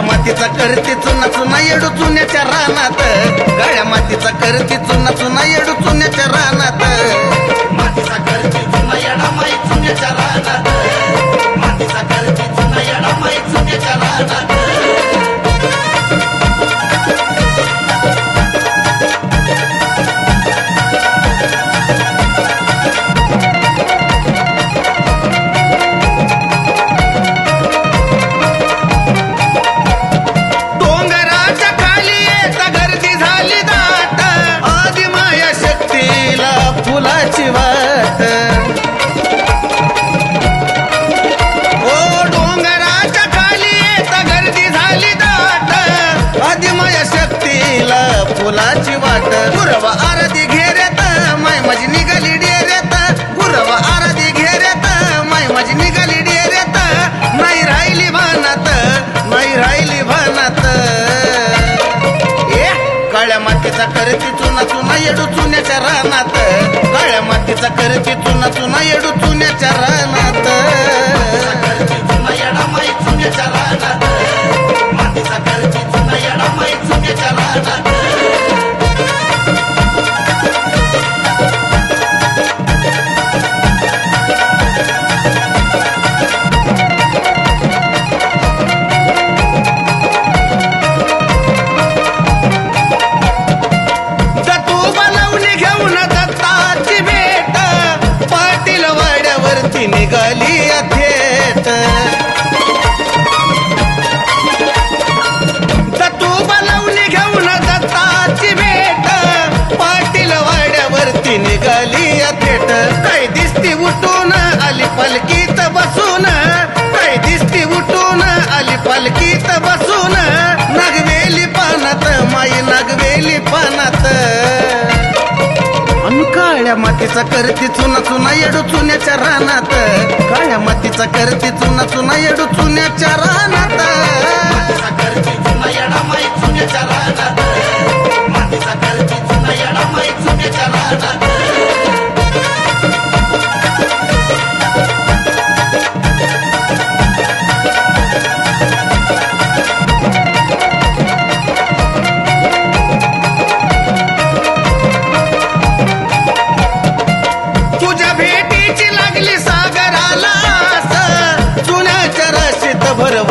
काळ्या मातीचा करते चुना चुना येडू चुन्याच्या रानात. काळ्या मातीचा करते चुना चुना येडू चुन्याच्या रानात. फुलाची वाट. गुरव आरती घेऱ्यात माय माझी निघाली डेऱ्यात गुरव आरती घेऱ्यात माय माझी निघाली डेऱ्यात नाही राहिली भानात नाही राहिली भानात. ए काळ्या मातीचा करती चुना चुना येडू चुन्याच्या रानात. काळ्या मातीचा करती चुना चुना येडू चुन्याच्या रानात. चुना येडा चुन्याच्या रानात. मातीचा करती चुना येडा माई चुन्याच्या रानात. निघाली मातीचा करती चुना चुना येडू चुन्याच्या रानात. काळ्या मातीचा करती चुना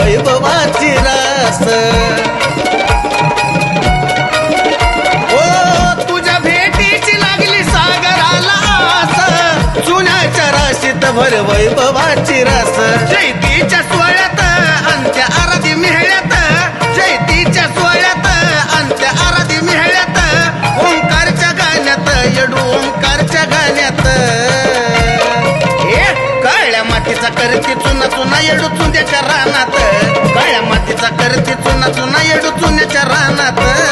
वैभवाची रास ओ तुझ्या भेटीची लागली सागराला आस. जुन्याच्या राशीत भर वैभवाची रास जैतीच्या सोहळ्यात अंत्य आराधी मिहळ्यात. जैतीच्या सोहळ्यात अंत्य आराधी मिहळ्यात. ओंकारच्या गाण्यात येडू ओंकारच्या गाण्यात. ए काळ्या मातीचा करती चुना चुना येडू चुन्याच्या रानात. करती चुना चुना येडू चुन्याच्या रानात.